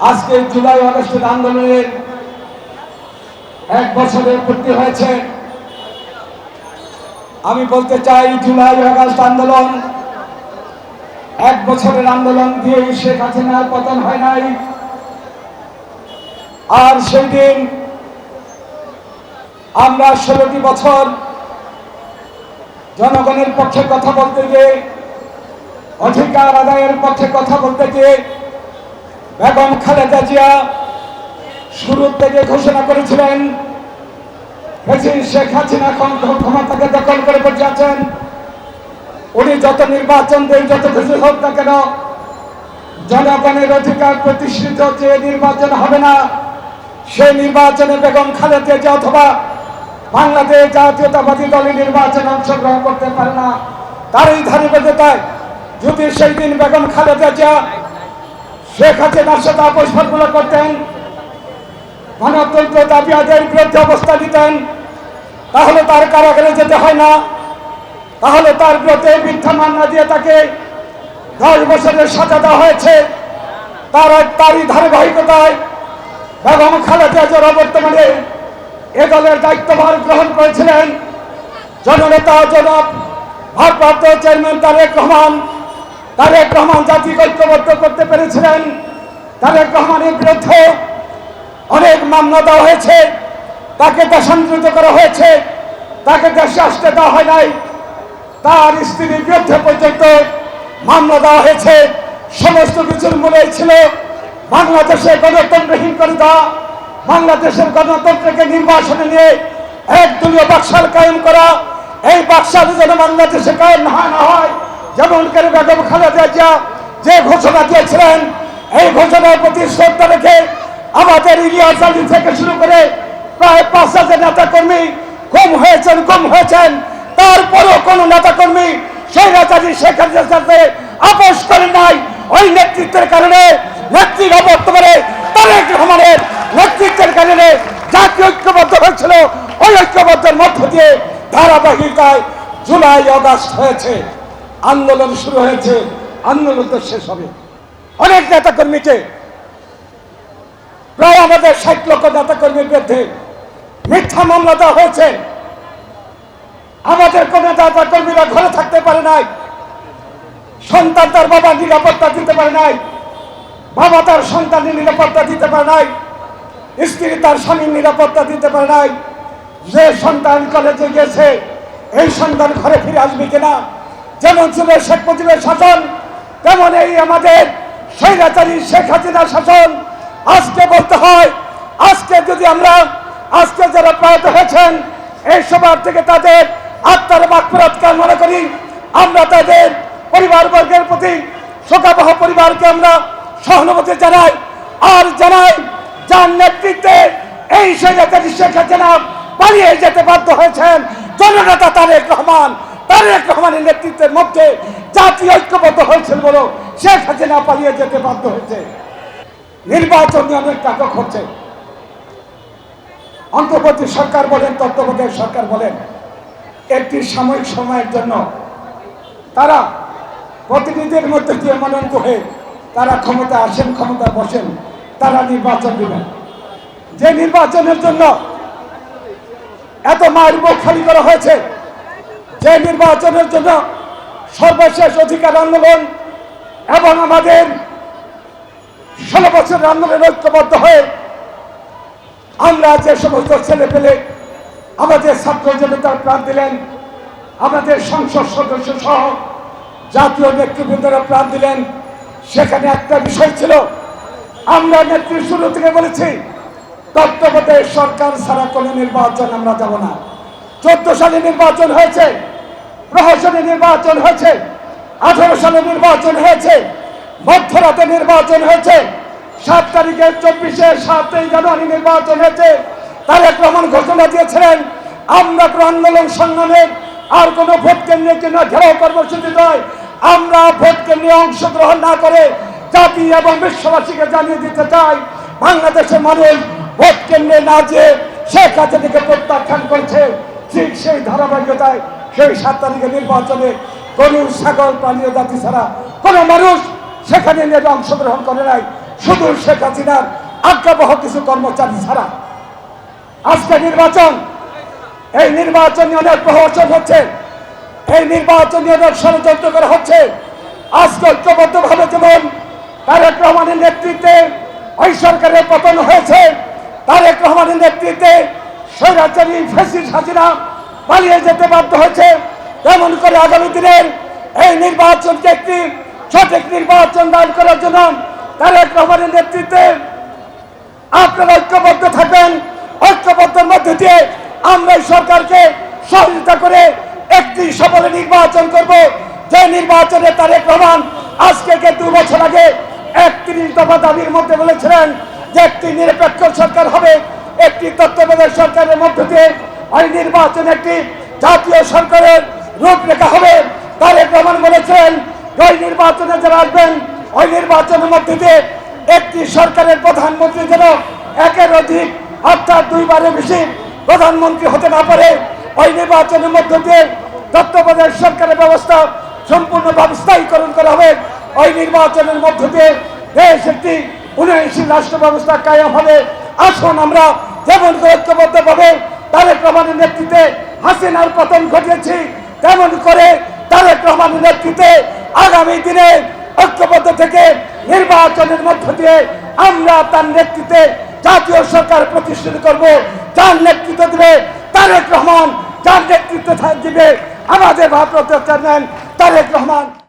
আজকে জুলাই আগস্টের আন্দোলনের এক বছরের পূর্তি হয়েছে। আমি বলতে চাই, জুলাই আগস্ট আন্দোলন এক বছরের আন্দোলন দিয়ে শেখ হাসিনার পতন হয় নাই। আর সেই দিন আমরা ষোলোটি বছর জনগণের পক্ষে কথা বলতে গিয়ে, অধিকার আদায়ের পক্ষে কথা বলতে গিয়ে বেগম খালেদা জিয়া শুরুর থেকে ঘোষণা করেছিলেন শেখ হাসিনা ক্ষম- ক্ষমতাকে দখল করে বসে আছেন। উনি যত নির্বাচন দেন, যত কিছু হোক না কেন, জনগণের অধিকার প্রতিষ্ঠিত যে নির্বাচন হবে না, সেই নির্বাচনে বেগম খালেদা জিয়া অথবা বাংলাদেশ জাতীয়তাবাদী দলের নির্বাচনে অংশগ্রহণ করতে পারে না। তারই ধারাবাহিকতায় যদি সেই দিন বেগম খালেদা জিয়া শেখ হাসিনার সাথে আপোষগুলো করতেন, গণতন্ত্র দাবি আদায়ের বিরুদ্ধে অবস্থা নিতেন, তাহলে তার কারাগারে যেতে হয় না। তাহলে তার বিরুদ্ধে মিথ্যা মামলা দিয়ে তাকে দশ বছরের সাজা দেওয়া হয়েছে। তার তারই ধারাবাহিকতায় বেগম খালেদা যারা বর্তমানে এ দলের দায়িত্বভার গ্রহণ করেছিলেন। জননেতা জনাব ভারপ্রাপ্ত চেয়ারম্যান তারেক রহমান তারেক রহমান জাতিকে ঐক্যবদ্ধ করতে পেরেছিলেন। তারেক রহমানের বিরুদ্ধে অনেক মামলা দেওয়া হয়েছে। তাকে দেশান্তরিত করা হয়েছে। তাকে দেশে আসতে দেওয়া হয় নাই। তার স্ত্রীর বিরুদ্ধে পর্যন্ত মামলা দেওয়া হয়েছে। সমস্ত কিছুর মূলে ছিল বাংলাদেশে গণতন্ত্রহীন করে দেওয়া। বাংলাদেশের গণতন্ত্রকে নির্বাসনে নিয়ে একদলীয় বাকশাল কায়েম করা। এই বাকশাল যেন বাংলাদেশে কায়েম না হয় না হয়। যেমন করে বেগম খালেদা জিয়া যে ঘোষণা দিয়েছিলেন, এই ঘোষণার প্রতি শ্রদ্ধা রেখে আমাদের ইলিয়াস থেকে শুরু করে প্রায় পাঁচ হাজার নেতা কর্মী কম হয়েছেন কম হয়েছেন। তারপরেও কোন নেতা কর্মী সেই নেতাজি শেখ হাসিনার সাথে আপোষ করেন নাই। ওই নেতৃত্বের কারণে নেত্রীর বর্তমানে তারেক রহমানের নেতৃত্বের কারণে জাতীয় ঐক্যবদ্ধ হয়েছিল। ওই ঐক্যবদ্ধের মধ্য দিয়ে ধারাবাহিকতায় জুলাই, অগাস্ট হয়েছে। আন্দোলন শুরু হয়েছে, আন্দোলন তো শেষ হবে। অনেক নেতা কর্মীকে প্রায় আমাদের ষাট লক্ষ নেতা কর্মীর বিরুদ্ধে মিথ্যা মামলা দেওয়া হয়েছে। আমাদের কোন নেতা কর্মীরা ঘরে থাকতে পারে নাই, সন্তান তার বাবা নিরাপত্তা দিতে পারে নাই, বাবা তার সন্তানের নিরাপত্তা দিতে পারে নাই, স্ত্রী তার স্বামীর নিরাপত্তা দিতে পারে নাই। যে সন্তান কলেজে গেছে এই সন্তান ঘরে ফিরে আসবে কিনা? যেমন ছিল শেখ মুজিবের শাসন তেমন এই আমাদের স্বৈরাচারী শেখ হাসিনার শাসন। আজকে বলতে হয়, আজকে যদি আমরা, আজকে যারা প্রয়াত হয়েছেন, এই সবার থেকে তাদের আত্মার বাকফেরত মনে করি? আমরা তাদের পরিবারবর্গের প্রতি শোকাবহ পরিবারকে আমরা সহানুভূতি জানাই, আর জানাই যার নেতৃত্বে এই স্বৈরাচারী শেখ হাসিনা পালিয়ে যেতে বাধ্য হয়েছেন। জননেতা তারেক রহমান তারেক রহমানের নেতৃত্বের মধ্যে জাতীয় ঐক্যবদ্ধ হয়েছিল বলো শেখ হাসিনা পালিয়ে যেতে বাধ্য হয়েছে। নির্বাচন অনেক হচ্ছে। সরকার বলেন, তত্ত্বাবধায়ক সরকার বলেন, একটি সাময়িক সময়ের জন্য তারা প্রতিনিধির মধ্যে দিয়ে মনোনীত হয়ে তারা ক্ষমতা আসেন ক্ষমতা বসেন, তারা নির্বাচন দিবেন। যে নির্বাচনের জন্য এত মুখ খালি করা হয়েছে যে নির্বাচনের জন্য সর্বশেষ অধিকার আন্দোলন এবং আমাদের ষোলো বছরের আন্দোলন ঐক্যবদ্ধ হয়ে আমরা যে সমস্ত ছেলে পেলে, আমাদের ছাত্র জনতার প্রাণ দিলেন, আমাদের সংসদ সদস্য সহ জাতীয় নেতৃবৃন্দরা প্রাণ দিলেন। সেখানে একটা বিষয় ছিল, আমরা নেত্রী শুরু থেকে বলেছি, তত্ত্বাবধায়ক সরকার ছাড়া কোনো নির্বাচন আমরা যাব না। চোদ্দ সালে নির্বাচন হয়েছে প্রহসনে নির্বাচন হয়েছে, আঠারো সালে নির্বাচন হয়েছে, মধ্যরাতে নির্বাচন হয়েছে, সাত তারিখে চব্বিশে, সাতই জানুয়ারি নির্বাচন হয়েছে, তারেক রহমান ঘোষণা দিয়েছিলেন, আমরা কোনো আন্দোলন সংগ্রামে আর কোনো ভোট কেন্দ্রের জন্য ঘেরাও কর্মসূচি নয়, আমরা ভোট কেন্দ্রে অংশগ্রহণ না করে জাতি এবং বিশ্ববাসীকে জানিয়ে দিতে চাই, বাংলাদেশের মানুষ ভোট কেন্দ্রে না যে শেখ হাসিনাকে প্রত্যাখ্যান করছে। ঠিক সেই ধারাবাহিকতায় সেই সাত তারিখে নির্বাচনে গরু ছাগল প্রাণীয় জাতি ছাড়া কোনো মানুষ সেখানে নিয়ে অংশগ্রহণ করে নাই। শুধু শেখ হাসিনার আজ্ঞাবহ কিছু কর্মচারী ছাড়া। আজকে নির্বাচন, এই নির্বাচন অনেক প্রহসন হচ্ছে, এই নির্বাচন অনেক ষড়যন্ত্র করা হচ্ছে। আজকে ঐক্যবদ্ধভাবে যেমন তারেক রহমানের নেতৃত্বে ওই সরকারের পতন হয়েছে, তারেক রহমানের নেতৃত্বে স্বৈরাচারী ফেসিস হাসিনা পালিয়ে যেতে বাধ্য হয়েছে। তেমন করে আগামী দিনের এই নির্বাচনকে একটি সঠিক নির্বাচন দান করার জন্য তারেক রহমানের নেতৃত্বে আপনারা ঐক্যবদ্ধ থাকবেন ঐক্যবদ্ধের মধ্যে দিয়ে আমরা সরকারকে সহযোগিতা করে একটি সফল নির্বাচন করব। যে নির্বাচনে তারেক রহমান আজকে দু বছর আগে একত্রিশ দফা দাবির মধ্যে বলেছিলেন যে একটি নিরপেক্ষ সরকার হবে। একটি তত্ত্বাবধায়ক সরকারের মধ্য দিয়ে ওই নির্বাচন একটি জাতীয় সরকারের রূপরেখা হবে। তারেক রহমান বলেছেন ওই নির্বাচনে যারা আসবেন ওই নির্বাচনের মধ্যে দিয়ে একটি সরকারের প্রধানমন্ত্রী যেন একের অধিক, অর্থাৎ দুইবারের বেশি প্রধানমন্ত্রী হতে না পারে। ওই নির্বাচনের মধ্য দিয়ে তত্ত্বাবধায়ক সরকারের ব্যবস্থা সম্পূর্ণভাবে স্থায়ীকরণ করা হবে। ওই নির্বাচনের মধ্য দিয়ে দেশ একটি উন্নয়নশীল রাষ্ট্র ব্যবস্থা কায়েম হবে। আসুন আমরা যেমন ঐক্যবদ্ধ ভাবে তারেক রহমানের নেতৃত্বে হাসিনার পতন ঘটিয়েছি, তেমন করে তারেক রহমানের নেতৃত্বে আগামী দিনে ঐক্যবদ্ধ থেকে নির্বাচনের মধ্য দিয়ে আমরা তার নেতৃত্বে জাতীয় সরকার প্রতিষ্ঠিত করব। যার নেতৃত্ব দিবে তারেক রহমান, যার নেতৃত্ব দিবে আমাদের ভারপ্রাপ্ত চেয়ারম্যান তারেক রহমান।